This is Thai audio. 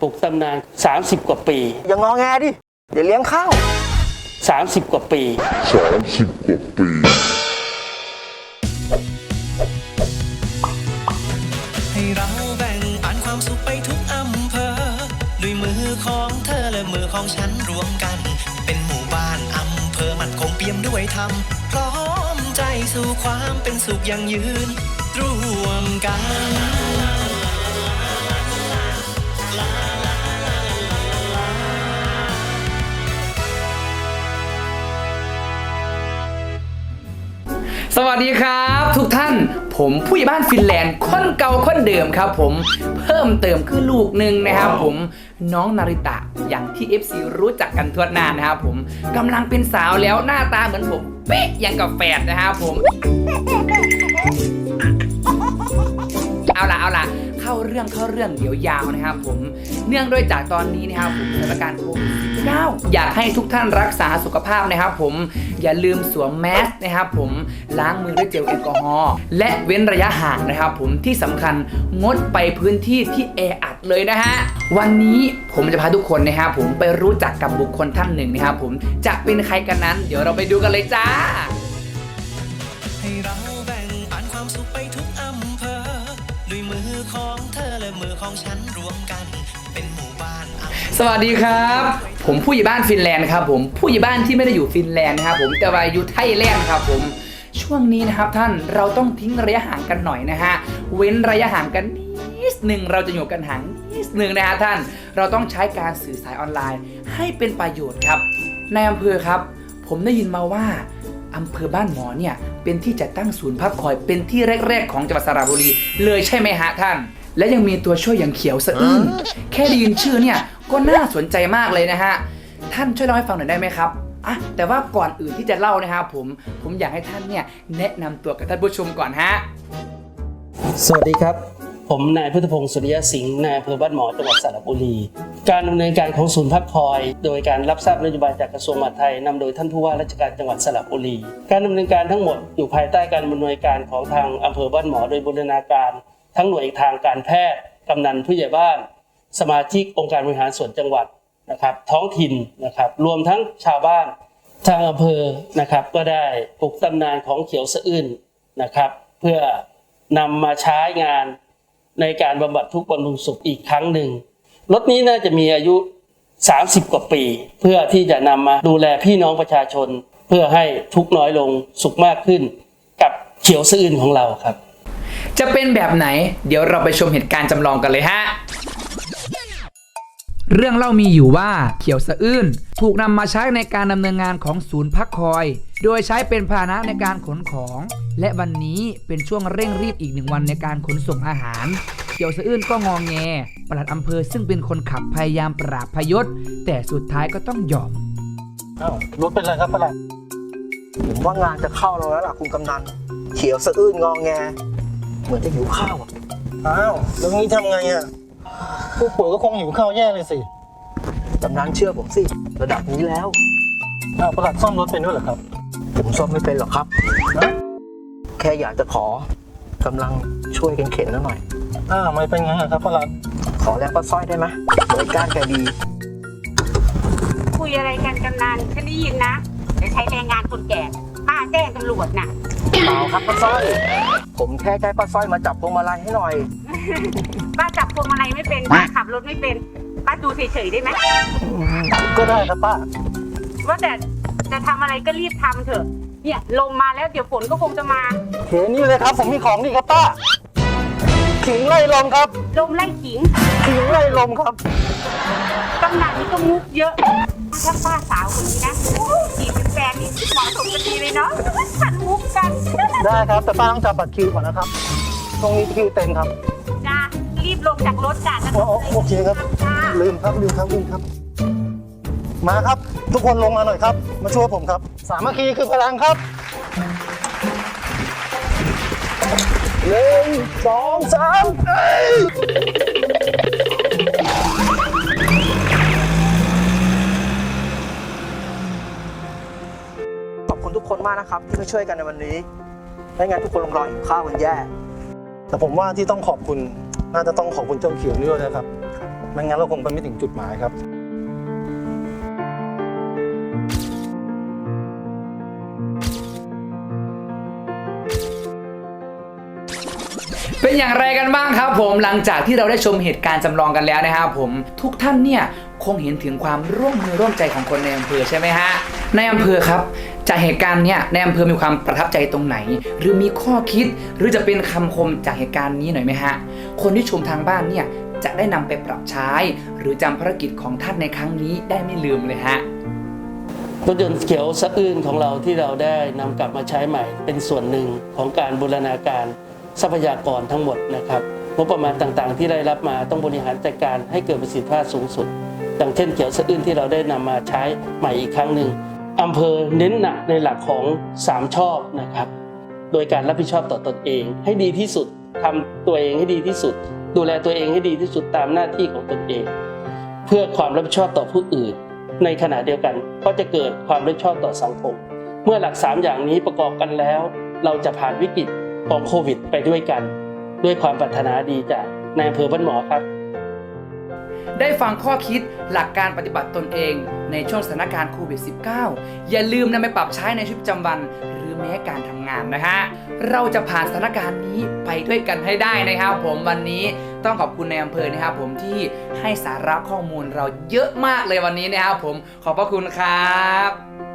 ปลูกตำนาน 30 กว่าปี อย่างงอแงดิ เดี๋ยวเลี้ยงข้าว 30 กว่าปี 30กว่าปี ให้เราแบ่งปันความสุขไปทุกอำเภอ ด้วยมือของเธอและมือของฉันรวมกัน เป็นหมู่บ้านอำเภอมันคงเปี่ยมด้วยธรรมพร้อมใจสู่ความเป็นสุขยั่งยืนรวมกัน สวัสดีครับ ทุกท่านผมผู้ใหญ่บ้านฟินแลนด์คนเก่าคนเดิมครับผมเพิ่มเติมคือลูกหนึ่งนะครับผมน้องนาริตะอย่างที่ FC รู้จักกันทั่วหน้านะครับผมกำลังเป็นสาวแล้วหน้าตาเหมือนผม เป๊ะอย่างกับแฝดนะครับผม รื่องเข้าเรื่องเดี๋ยวยาวนะครับผมเนื่องด้วยจากตอนนี้นะครับผมสถานการณ์โควิด19อยากให้ทุกท่านรักษาสุขภาพนะครับผมอย่าลืมสวมแมสนะครับผมล้างมือด้วยเจลแอลกอฮอล์และเว้นระยะห่างนะครับผมที่สำคัญงดไปพื้นที่ที่แออัดเลยนะฮะวันนี้ผมจะพาทุกคนนะครับผมไปรู้จักกับบุคคลท่านหนึ่งนะครับผมจะเป็นใครกันนั้น เดี๋ยวเราไปดูกันเลยจ้า ของฉันรวมกัน เป็นหมู่บ้านอำเภอสวัสดีครับ ผมผู้ใหญ่บ้านฟินแลนด์ครับผมผู้ใหญ่บ้านที่ไม่ได้อยู่ฟินแลนด์นะครับผมแต่ว่าอยู่ไทยแลนด์ครับผมช่วงนี้นะครับท่านเราต้องทิ้งระยะห่างกันหน่อยนะฮะเว้นระยะห่างกันนิดหนึ่งเราจะอยู่กันห่างนิดหนึ่งนะฮะท่าน เราต้องใช้การสื่อสารออนไลน์ ให้เป็นประโยชน์ครับในอำเภอครับ ผมได้ยินมาว่าอำเภอบ้านหมอเนี่ยเป็นที่จัดตั้งศูนย์พักคอยเป็นที่แรก ๆ ของจังหวัดสระบุรีเลยใช่ไหมฮะท่าน และยังมีตัวช่วยอย่างเขียวสะอื้นแค่ได้ยินชื่อเนี่ยก็น่าสนใจมากเลยนะฮะ ท่านช่วยเล่าให้ฟังหน่อยได้ไหมครับอะแต่ว่าก่อนอื่นที่จะเล่านะครับผมผมอยากให้ท่านเนี่ยแนะนำตัวกับท่านผู้ชมก่อนฮะ สวัสดีครับ ผมนายพุทธพงศ์สุริยสิงห์นายอำเภอบ้านหมอจังหวัดสระบุรี การดำเนินการของศูนย์พักคอย โดยการรับทราบนโยบายจากกระทรวงมหาดไทยนำโดยท่านผู้ว่าราชการจังหวัดสระบุรี การดำเนินการทั้งหมดอยู่ภายใต้การดำเนินการของทางอำเภอบ้านหมอโดยบูรณาการ ทั้งหน่วยทางการแพทย์กำนันผู้ใหญ่บ้าน สมาชิกองค์การบริหารส่วนจังหวัดนะครับ ท้องถิ่นนะครับรวมทั้งชาวบ้านทางอำเภอนะครับก็ได้ปลุกตำนานของเขียวสะอื้นนะครับ เพื่อนำมาใช้งานในการบำบัดทุกข์บำรุงสุขอีกครั้งหนึ่งรถนี้น่าจะมีอายุ 30 กว่าปี เพื่อที่จะนำมาดูแลพี่น้องประชาชน เพื่อให้ทุกน้อยลงสุขมากขึ้น กับเขียวสะอื้นของเราครับ จะเป็นแบบไหน เดี๋ยวเราไปชมเหตุการณ์จำลองกันเลยฮะเรื่องเล่ามีอยู่ว่าเขียวสะอื้นถูกนำมาใช้ในการดำเนินงานของศูนย์พักคอย โดยใช้เป็นพาหนะในการขนของ และวันนี้เป็นช่วงเร่งรีบอีกหนึ่งวันในการขนส่งอาหาร เขียวสะอื้นก็งองแงปลัดอำเภอซึ่งเป็นคนขับพยายามปราบพยศ แต่สุดท้ายก็ต้องยอมอ้าวรถเป็นไรครับประหลัดผมว่างานจะเข้าเราแล้วล่ะคุณกำนัน เขียวสะอื้นงองแง เหมือนจะหิวข้าวอะอ้าวแล้วงี้ทำไงอะผู้ป่วยก็คงหิวข้าวแย่เลยสิกำนันเชื่อผมสิ ระดับนี้แล้วอ้าวประหลัดซ่อมรถเป็นด้วยเหรอครับ ผมซ่อมไม่เป็นหรอกครับแค่อยากจะขอกำลังช่วยกันเข็นแล้วหน่อยอ้าวไม่เป็นไงอะครับประหลัดขอแรงป้าสร้อยได้ไหมหน่วยก้านแกดีคุยอะไรกันกำนันฉันได้ยินนะจะใช้แรงงานคนแก่ป้าแจ้งตำรวจน่ะ เปล่าครับป้าสร้อย ผมแค่ใช้ป้าสร้อยมาจับพวงมาลัยให้หน่อย ป้าจับพวงมาลัยไม่เป็นป้าขับรถไม่เป็น ป้าดูเฉยๆได้ไหม ก็ได้ครับป้า ว่าแต่จะทำอะไรก็รีบทำเถอะ เนี่ยลมมาแล้วเดี๋ยวฝนก็คงจะมา เห็นนี่เลยครับ ผมมีของนี่ครับป้า ขิงไล่ลมครับ ลมไล่ขิงขิงไล่ลมครับกำนันนี่ก็มุกเยอะ ถ้าป้าสาวคนนี้นะจีบเป็นแฟนนี่เหมาะสมกันดีเลยเนาะขันมุ กกัน ได้ครับ แต่ป้าต้องจับบัตรคิวก่อนนะครับ ตรงนี้คิวเต็มครับ จ้ารีบลงจากรถจ้ะจะโอ้โอ้โอเคครับ จ้าลืมครับลืมครับลืมครับ มาครับ ทุกคนลงมาหน่อยครับ มาช่วยผมครับ สามัคคีคือพลังครับหนึ่งสองสามเอ้ย มากนะครับ ที่มาช่วยกันในวันนี้ไม่งั้นทุกคนลงรอหิวข้าวกันแย่ แต่ผมว่าที่ต้องขอบคุณน่าจะต้องขอบคุณเจ้าเขียวนี่ด้วยนะครับไม่งั้นเราคงไปไม่ถึงจุดหมายครับ เป็นอย่างไรกันบ้างครับผมหลังจากที่เราได้ชมเหตุการณ์จำลองกันแล้วนะครับผมทุกท่านเนี่ยคงเห็นถึงความร่วมมือร่วมใจของคนในอำเภอใช่ไหมฮะในอำเภอครับ จากเหตุการณ์เนี่ยในอำเภอมีความประทับใจตรงไหน หรือมีข้อคิดหรือจะเป็นคำคมจากเหตุการณ์นี้หน่อยไหมฮะ คนที่ชมทางบ้านเนี่ยจะได้นำไปปรับใช้ หรือจำภารกิจของท่านในครั้งนี้ได้ไม่ลืมเลยฮะรถยนต์เขียวสะอื้นของเราที่เราได้นำกลับมาใช้ใหม่ เป็นส่วนหนึ่งของการบูรณาการทรัพยากรทั้งหมดนะครับงบประมาณต่างๆ ที่ได้รับมาต้องบริหารจัดการให้เกิดประสิทธิภาพสูงสุดดังเช่นเขียวสะอื้นที่เราได้นำมาใช้ใหม่อีกครั้งหนึ่ง อำเภอเน้นหนักในหลักของ 3 ชอบนะครับ โดยการรับผิดชอบต่อตนเอง ให้ดีที่สุดทำตัวเองให้ดีที่สุด ดูแลตัวเองให้ดีที่สุดตามหน้าที่ของตนเอง เพื่อความรับผิดชอบต่อผู้อื่น ในขณะเดียวกันก็จะเกิดความรับผิดชอบต่อสังคม เมื่อหลัก 3 อย่างนี้ประกอบกันแล้ว เราจะผ่านวิกฤตของโควิด ไปด้วยกัน ด้วยความปรารถนาดีจากนายอำเภอบ้านหมอครับ ได้ฟังข้อคิดหลักการปฏิบัติตนเอง ในช่วงสถานการณ์โควิด -19 อย่าลืมนำไปปรับใช้ในชีวิตประจำวัน หรือแม้การทำงานนะฮะ เราจะผ่านสถานการณ์นี้ไปด้วยกันให้ได้นะครับ ผมวันนี้ต้องขอบคุณในอำเภอนะครับผมที่ให้สาระข้อมูลเราเยอะมากเลยวันนี้นะครับผมขอบพระคุณครับ